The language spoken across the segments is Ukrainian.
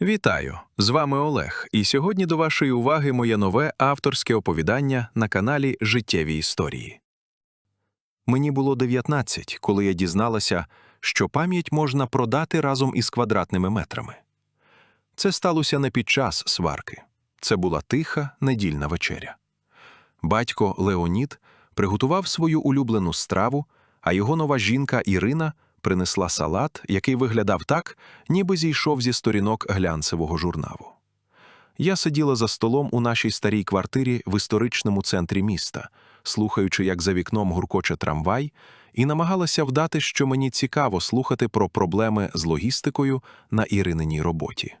Вітаю! З вами Олег, і сьогодні до вашої уваги моє нове авторське оповідання на каналі Життєві історії. Мені було 19, коли я дізналася, що пам'ять можна продати разом із квадратними метрами. Це сталося не під час сварки. Це була тиха недільна вечеря. Батько Леонід приготував свою улюблену страву, а його нова жінка Ірина принесла салат, який виглядав так, ніби зійшов зі сторінок глянцевого журналу. Я сиділа за столом у нашій старій квартирі в історичному центрі міста, слухаючи, як за вікном гуркоче трамвай, і намагалася вдати, що мені цікаво слухати про проблеми з логістикою на Ірининій роботі.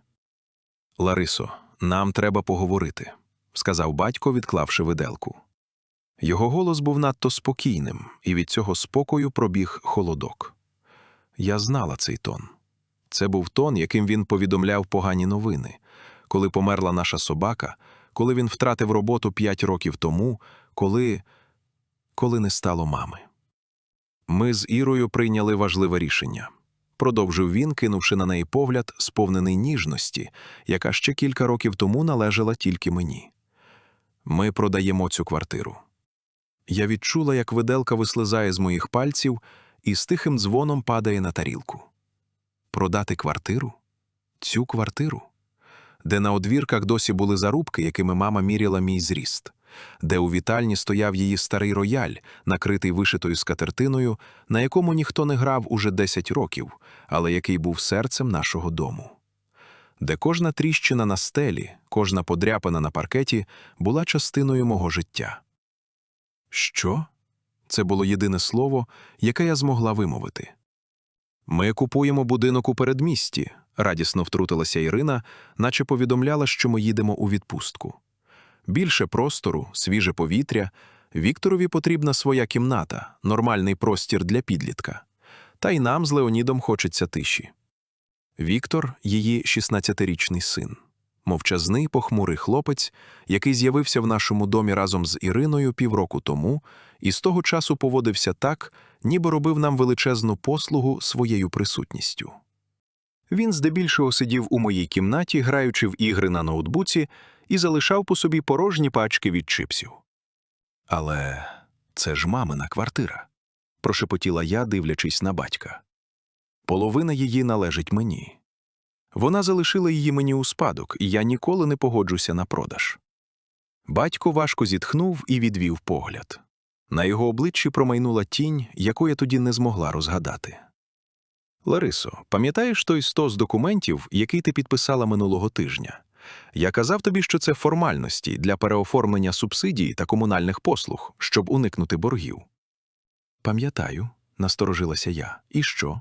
Ларисо, нам треба поговорити, сказав батько, відклавши виделку. Його голос був надто спокійним, і від цього спокою пробіг холодок. Я знала цей тон. Це був тон, яким він повідомляв погані новини, коли померла наша собака, коли він втратив роботу п'ять років тому, коли. коли не стало мами. Ми з Ірою прийняли важливе рішення. Продовжив він, кинувши на неї погляд, сповнений ніжності, яка ще кілька років тому належала тільки мені. Ми продаємо цю квартиру. Я відчула, як виделка вислизає з моїх пальців і з тихим дзвоном падає на тарілку. Продати квартиру? Цю квартиру? Де на одвірках досі були зарубки, якими мама міряла мій зріст, де у вітальні стояв її старий рояль, накритий вишитою скатертиною, на якому ніхто не грав уже 10 років, але який був серцем нашого дому. Де кожна тріщина на стелі, кожна подряпина на паркеті була частиною мого життя. Що? Це було єдине слово, яке я змогла вимовити. Ми купуємо будинок у передмісті, радісно втрутилася Ірина, наче повідомляла, що ми їдемо у відпустку. Більше простору, свіже повітря. Вікторові потрібна своя кімната, нормальний простір для підлітка. Та й нам з Леонідом хочеться тиші. Віктор її 16-річний син мовчазний похмурий хлопець, який з'явився в нашому домі разом з Іриною півроку тому, і з того часу поводився так, ніби робив нам величезну послугу своєю присутністю. Він здебільшого сидів у моїй кімнаті, граючи в ігри на ноутбуці, і залишав по собі порожні пачки від чипсів. Але це ж мамина квартира, прошепотіла я, дивлячись на батька. Половина її належить мені. Вона залишила її мені у спадок, і я ніколи не погоджуся на продаж. Батько важко зітхнув і відвів погляд. На його обличчі промайнула тінь, яку я тоді не змогла розгадати. Ларисо, пам'ятаєш той стос документів, який ти підписала минулого тижня? Я казав тобі, що це формальності для переоформлення субсидій та комунальних послуг, щоб уникнути боргів. Пам'ятаю, насторожилася я. І що?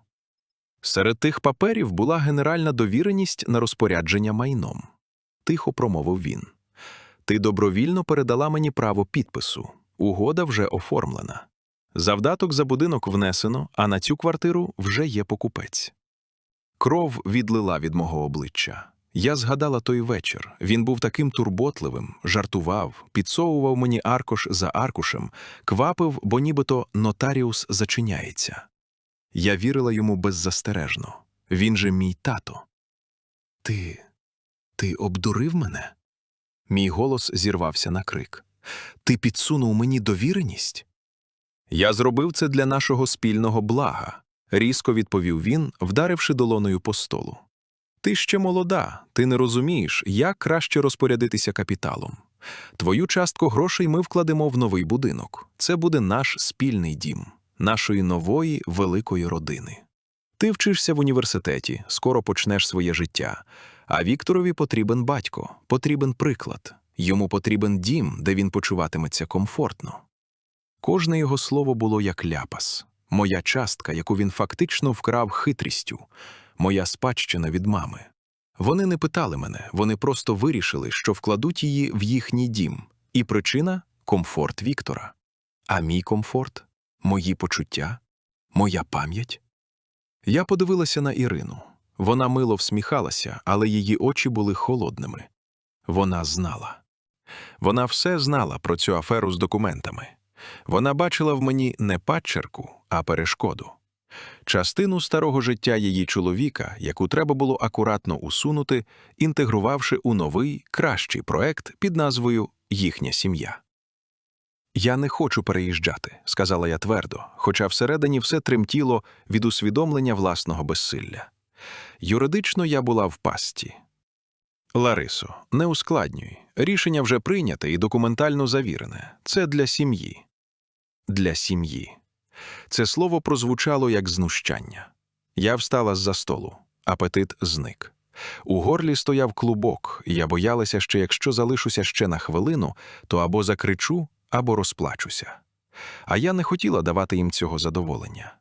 Серед тих паперів була генеральна довіреність на розпорядження майном. Тихо промовив він. Ти добровільно передала мені право підпису. Угода вже оформлена. Завдаток за будинок внесено, а на цю квартиру вже є покупець. Кров відлила від мого обличчя. Я згадала той вечір. Він був таким турботливим, жартував, підсовував мені аркуш за аркушем, квапив, бо нібито нотаріус зачиняється. Я вірила йому беззастережно. Він же мій тато. Ти. ти обдурив мене? Мій голос зірвався на крик. Ти підсунув мені довіреність? Я зробив це для нашого спільного блага, різко відповів він, вдаривши долоною по столу. Ти ще молода, ти не розумієш, як краще розпорядитися капіталом. Твою частку грошей ми вкладемо в новий будинок. Це буде наш спільний дім, нашої нової великої родини. Ти вчишся в університеті, скоро почнеш своє життя. А Вікторові потрібен батько, потрібен приклад, йому потрібен дім, де він почуватиметься комфортно. Кожне його слово було як ляпас, моя частка, яку він фактично вкрав хитрістю, моя спадщина від мами. Вони не питали мене, вони просто вирішили, що вкладуть її в їхній дім, і причина комфорт Віктора. А мій комфорт, мої почуття, моя пам'ять. Я подивилася на Ірину. Вона мило всміхалася, але її очі були холодними. Вона знала. Вона все знала про цю аферу з документами. Вона бачила в мені не падчерку, а перешкоду. частину старого життя її чоловіка, яку треба було акуратно усунути, інтегрувавши у новий, кращий проект під назвою Їхня сім'я. Я не хочу переїжджати, сказала я твердо, хоча всередині все тремтіло від усвідомлення власного безсилля. Юридично я була в пастці. Ларисо, не ускладнюй. Рішення вже прийняте і документально завірене. Це для сім'ї. Для сім'ї. Це слово прозвучало як знущання. Я встала з-за столу. Апетит зник. У горлі стояв клубок, і я боялася, що якщо залишуся ще на хвилину, то або закричу, або розплачуся. А я не хотіла давати їм цього задоволення.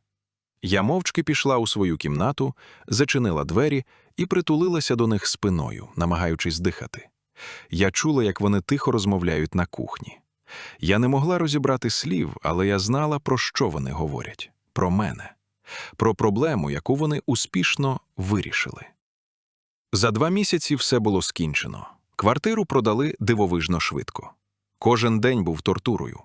Я мовчки пішла у свою кімнату, зачинила двері і притулилася до них спиною, намагаючись дихати. Я чула, як вони тихо розмовляють на кухні. Я не могла розібрати слів, але я знала, про що вони говорять про мене, про проблему, яку вони успішно вирішили. За два місяці все було скінчено. Квартиру продали дивовижно швидко. Кожен день був тортурою.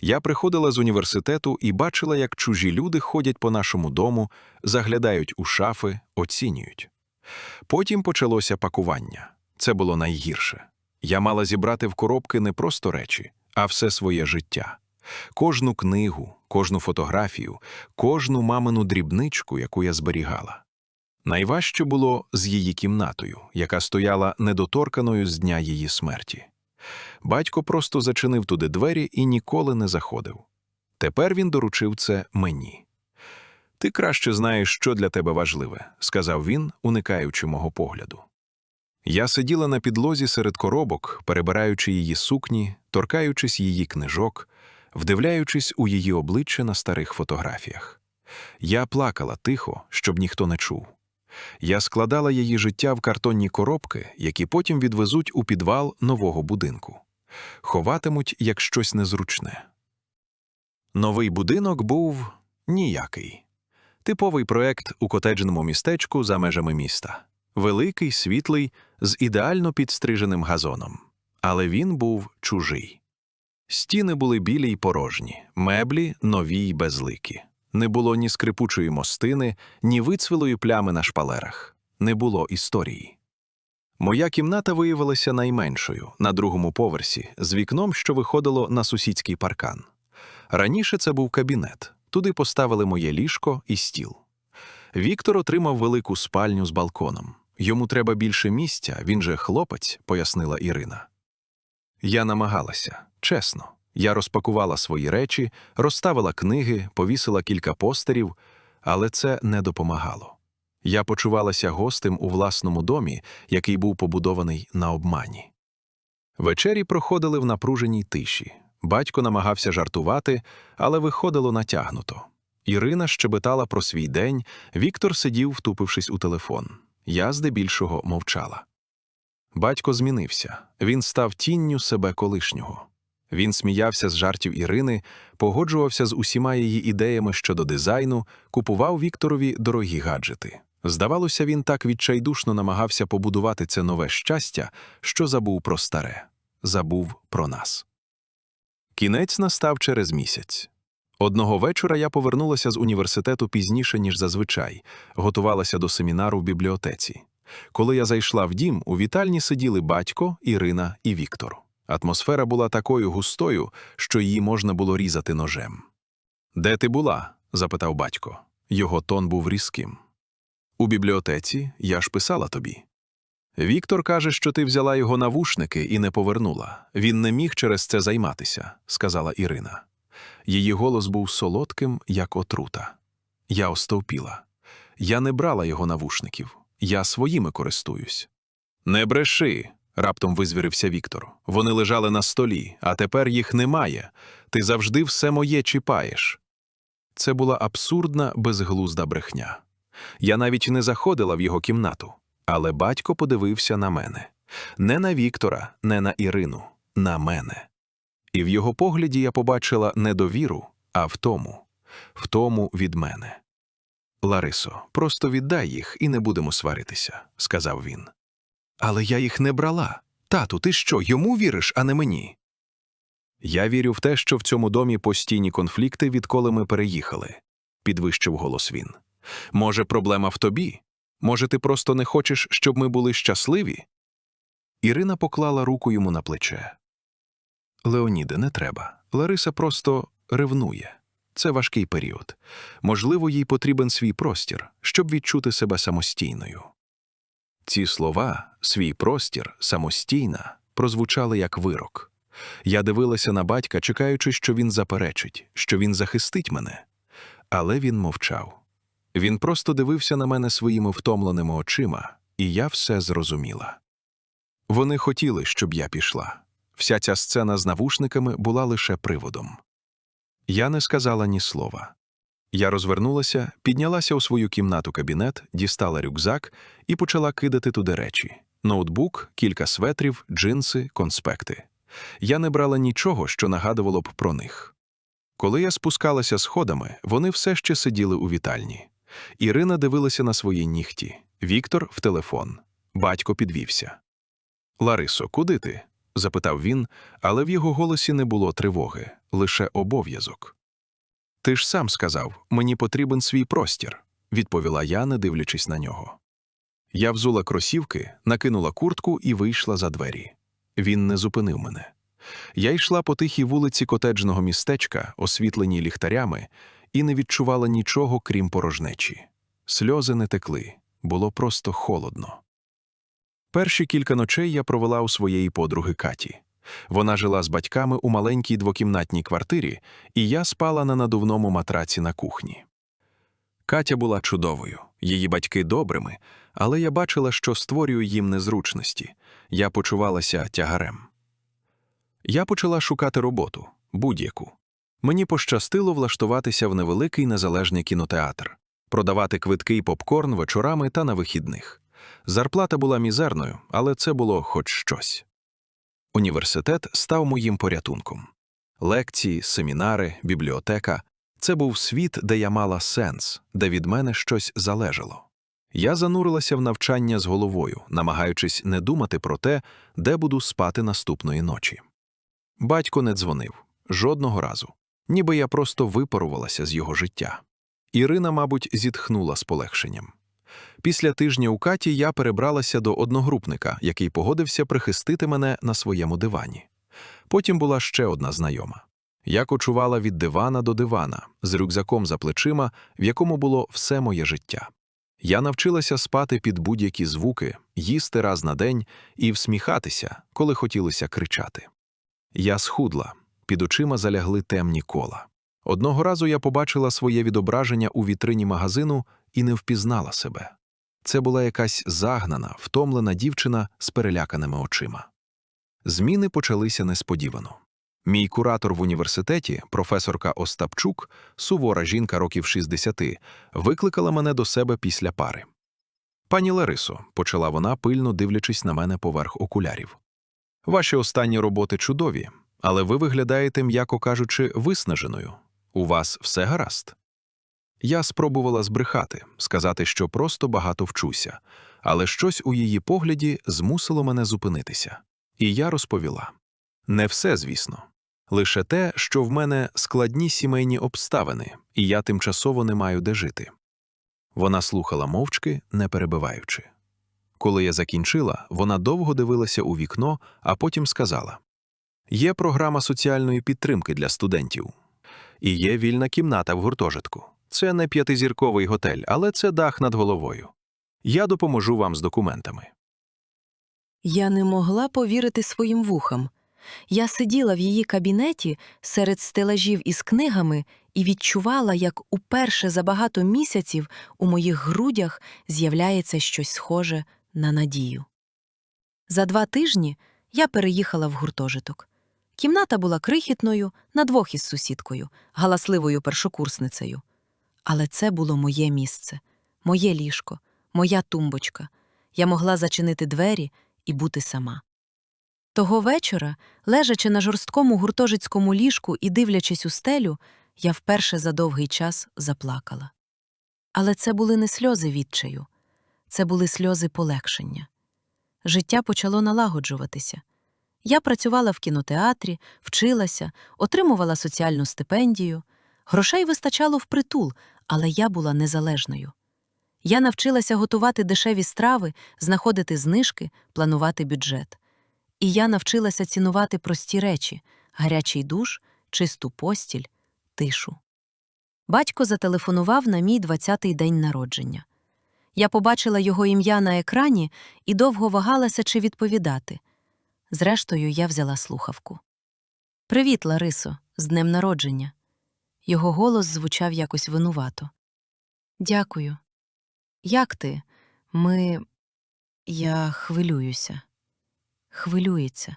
Я приходила з університету і бачила, як чужі люди ходять по нашому дому, заглядають у шафи, оцінюють. Потім почалося пакування. Це було найгірше. Я мала зібрати в коробки не просто речі, а все своє життя. Кожну книгу, кожну фотографію, кожну мамину дрібничку, яку я зберігала. Найважче було з її кімнатою, яка стояла недоторканою з дня її смерті. Батько просто зачинив туди двері і ніколи не заходив. Тепер він доручив це мені. Ти краще знаєш, що для тебе важливе, сказав він, уникаючи мого погляду. Я сиділа на підлозі серед коробок, перебираючи її сукні, торкаючись її книжок, вдивляючись у її обличчя на старих фотографіях. Я плакала тихо, щоб ніхто не чув. Я складала її життя в картонні коробки, які потім відвезуть у підвал нового будинку. Ховатимуть як щось незручне. Новий будинок був ніякий. Типовий проект у котеджному містечку за межами міста. Великий, світлий, з ідеально підстриженим газоном. Але він був чужий. Стіни були білі й порожні, меблі нові й безликі. Не було ні скрипучої мостини, ні вицвілої плями на шпалерах. Не було історії. Моя кімната виявилася найменшою на другому поверсі, з вікном, що виходило на сусідський паркан. Раніше це був кабінет. Туди поставили моє ліжко і стіл. Віктор отримав велику спальню з балконом. Йому треба більше місця, він же хлопець, пояснила Ірина. Я намагалася, чесно. Я розпакувала свої речі, розставила книги, повісила кілька постерів, але це не допомагало. Я почувалася гостем у власному домі, який був побудований на обмані. Вечері проходили в напруженій тиші. Батько намагався жартувати, але виходило натягнуто. Ірина щебетала про свій день, Віктор сидів, втупившись у телефон. Я здебільшого мовчала. Батько змінився він став тінню себе колишнього. Він сміявся з жартів Ірини, погоджувався з усіма її ідеями щодо дизайну, купував Вікторові дорогі гаджети. Здавалося, він так відчайдушно намагався побудувати це нове щастя, що забув про старе, забув про нас. Кінець настав через місяць. Одного вечора я повернулася з університету пізніше, ніж зазвичай, готувалася до семінару в бібліотеці. Коли я зайшла в дім, у вітальні сиділи батько, Ірина і Віктор. Атмосфера була такою густою, що її можна було різати ножем. Де ти була? запитав батько. Його тон був різким. У бібліотеці я ж писала тобі. Віктор каже, що ти взяла його навушники і не повернула. Він не міг через це займатися, сказала Ірина. Її голос був солодким, як отрута. Я остовпіла. Я не брала його навушників, я своїми користуюсь. Не бреши, раптом визвірився Віктор. Вони лежали на столі, а тепер їх немає. Ти завжди все моє чіпаєш. Це була абсурдна, безглузда брехня. Я навіть не заходила в його кімнату, але батько подивився на мене не на Віктора, не на Ірину, на мене. І в його погляді я побачила не довіру, а втому, втому від мене. Ларисо, просто віддай їх і не будемо сваритися, сказав він. Але я їх не брала. Тату, ти що, йому віриш, а не мені? Я вірю в те, що в цьому домі постійні конфлікти, відколи ми переїхали. підвищив голос він. Може, проблема в тобі? Може, ти просто не хочеш, щоб ми були щасливі? Ірина поклала руку йому на плече. Леоніде, не треба. Лариса просто ревнує. Це важкий період. Можливо, їй потрібен свій простір, щоб відчути себе самостійною. Ці слова, свій простір, самостійна, прозвучали як вирок. Я дивилася на батька, чекаючи, що він заперечить, що він захистить мене. Але він мовчав. Він просто дивився на мене своїми втомленими очима, і я все зрозуміла. Вони хотіли, щоб я пішла. Вся ця сцена з навушниками була лише приводом. Я не сказала ні слова. Я розвернулася, піднялася у свою кімнату кабінет, дістала рюкзак і почала кидати туди речі: ноутбук, кілька светрів, джинси, конспекти. Я не брала нічого, що нагадувало б про них. Коли я спускалася сходами, вони все ще сиділи у вітальні. Ірина дивилася на свої нігті, Віктор в телефон. Батько підвівся. Ларисо, куди ти? запитав він, але в його голосі не було тривоги, лише обов'язок. Ти ж сам сказав, мені потрібен свій простір, відповіла я, не дивлячись на нього. Я взула кросівки, накинула куртку і вийшла за двері. Він не зупинив мене. Я йшла по тихій вулиці котеджного містечка, освітленій ліхтарями, і не відчувала нічого, крім порожнечі. Сльози не текли, було просто холодно. Перші кілька ночей я провела у своєї подруги Каті. Вона жила з батьками у маленькій двокімнатній квартирі, і я спала на надувному матраці на кухні. Катя була чудовою, її батьки добрими, але я бачила, що створюю їм незручності. Я почувалася тягарем. Я почала шукати роботу, будь-яку. Мені пощастило влаштуватися в невеликий незалежний кінотеатр, продавати квитки й попкорн вечорами та на вихідних. Зарплата була мізерною, але це було хоч щось. Університет став моїм порятунком. Лекції, семінари, бібліотека це був світ, де я мала сенс, де від мене щось залежало. Я занурилася в навчання з головою, намагаючись не думати про те, де буду спати наступної ночі. Батько не дзвонив жодного разу, ніби я просто випарувалася з його життя. Ірина, мабуть, зітхнула з полегшенням. Після тижня у Каті я перебралася до одногрупника, який погодився прихистити мене на своєму дивані. Потім була ще одна знайома. Я кочувала від дивана до дивана з рюкзаком за плечима, в якому було все моє життя. Я навчилася спати під будь-які звуки, їсти раз на день і всміхатися, коли хотілося кричати. Я схудла, під очима залягли темні кола. Одного разу я побачила своє відображення у вітрині магазину і не впізнала себе. Це була якась загнана, втомлена дівчина з переляканими очима. Зміни почалися несподівано. Мій куратор в університеті, професорка Остапчук, сувора жінка років 60, викликала мене до себе після пари. Пані Ларисо, почала вона, пильно дивлячись на мене поверх окулярів. Ваші останні роботи чудові, але ви виглядаєте, м'яко кажучи, виснаженою. У вас все гаразд. Я спробувала збрехати, сказати, що просто багато вчуся, але щось у її погляді змусило мене зупинитися. І я розповіла не все, звісно, лише те, що в мене складні сімейні обставини, і я тимчасово не маю де жити. Вона слухала мовчки, не перебиваючи. Коли я закінчила, вона довго дивилася у вікно, а потім сказала: Є програма соціальної підтримки для студентів, і є вільна кімната в гуртожитку. Це не п'ятизірковий готель, але це дах над головою. Я допоможу вам з документами. Я не могла повірити своїм вухам. Я сиділа в її кабінеті серед стелажів із книгами і відчувала, як уперше за багато місяців у моїх грудях з'являється щось схоже на надію. За два тижні я переїхала в гуртожиток. Кімната була крихітною на двох із сусідкою, галасливою першокурсницею. Але це було моє місце, моє ліжко, моя тумбочка. Я могла зачинити двері і бути сама. Того вечора, лежачи на жорсткому гуртожицькому ліжку і дивлячись у стелю, я вперше за довгий час заплакала. Але це були не сльози відчаю, це були сльози полегшення. Життя почало налагоджуватися. Я працювала в кінотеатрі, вчилася, отримувала соціальну стипендію. Грошей вистачало впритул, але я була незалежною. Я навчилася готувати дешеві страви, знаходити знижки, планувати бюджет. І я навчилася цінувати прості речі гарячий душ, чисту постіль, тишу. Батько зателефонував на мій 20-й день народження. Я побачила його ім'я на екрані і довго вагалася, чи відповідати. Зрештою, я взяла слухавку. Привіт, Ларисо, з днем народження. Його голос звучав якось винувато. Дякую. Як ти? Ми. Я хвилююся. Хвилюється.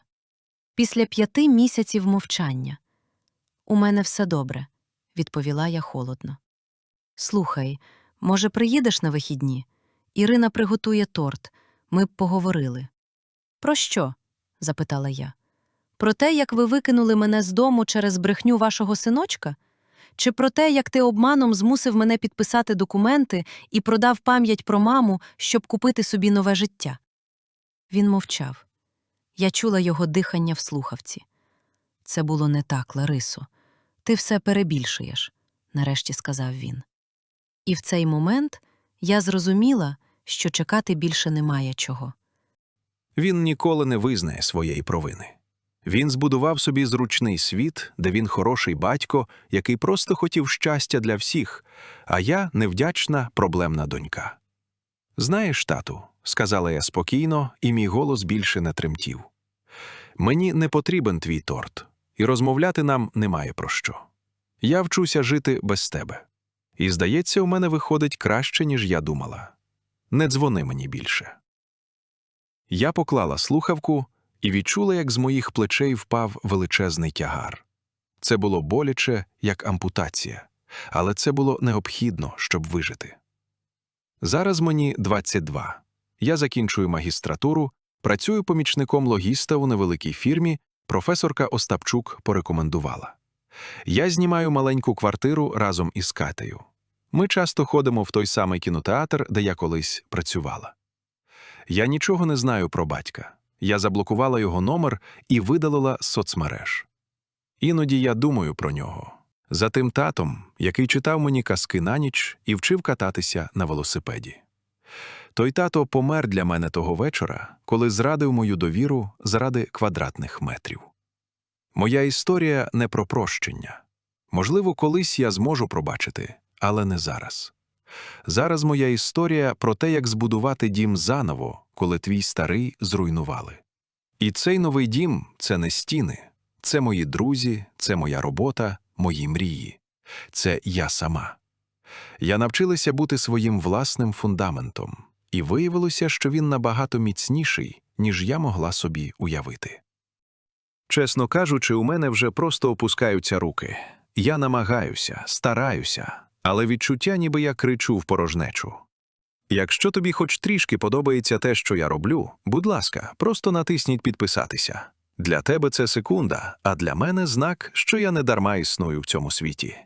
Після п'яти місяців мовчання. У мене все добре, відповіла я холодно. Слухай, може, приїдеш на вихідні? Ірина приготує торт. Ми б поговорили. Про що? запитала я. Про те, як ви викинули мене з дому через брехню вашого синочка? Чи про те, як ти обманом змусив мене підписати документи і продав пам'ять про маму, щоб купити собі нове життя? Він мовчав. Я чула його дихання в слухавці. Це було не так, Ларисо. Ти все перебільшуєш, нарешті сказав він. І в цей момент я зрозуміла, що чекати більше немає чого. Він ніколи не визнає своєї провини. Він збудував собі зручний світ, де він хороший батько, який просто хотів щастя для всіх, а я невдячна, проблемна донька. Знаєш, тату, сказала я спокійно, і мій голос більше не тремтів. Мені не потрібен твій торт, і розмовляти нам немає про що. Я вчуся жити без тебе. І, здається, у мене виходить краще, ніж я думала. Не дзвони мені більше. Я поклала слухавку і відчула, як з моїх плечей впав величезний тягар. Це було боляче, як ампутація, але це було необхідно, щоб вижити. Зараз мені 22. Я закінчую магістратуру, працюю помічником логіста у невеликій фірмі, професорка Остапчук порекомендувала. Я знімаю маленьку квартиру разом із Катею. Ми часто ходимо в той самий кінотеатр, де я колись працювала. Я нічого не знаю про батька. Я заблокувала його номер і видалила соцмереж. Іноді я думаю про нього. За тим татом, який читав мені казки на ніч і вчив кататися на велосипеді. Той тато помер для мене того вечора, коли зрадив мою довіру заради квадратних метрів. Моя історія не про прощення. Можливо, колись я зможу пробачити, але не зараз. Зараз моя історія про те, як збудувати дім заново, коли твій старий зруйнували. І цей новий дім це не стіни, це мої друзі, це моя робота, мої мрії. Це я сама. Я навчилася бути своїм власним фундаментом, і виявилося, що він набагато міцніший, ніж я могла собі уявити. Чесно кажучи, у мене вже просто опускаються руки. Я намагаюся, стараюся, але відчуття, ніби я кричу в порожнечу. Якщо тобі хоч трішки подобається те, що я роблю, будь ласка, просто натисніть підписатися. Для тебе це секунда, а для мене знак, що я не дарма існую в цьому світі.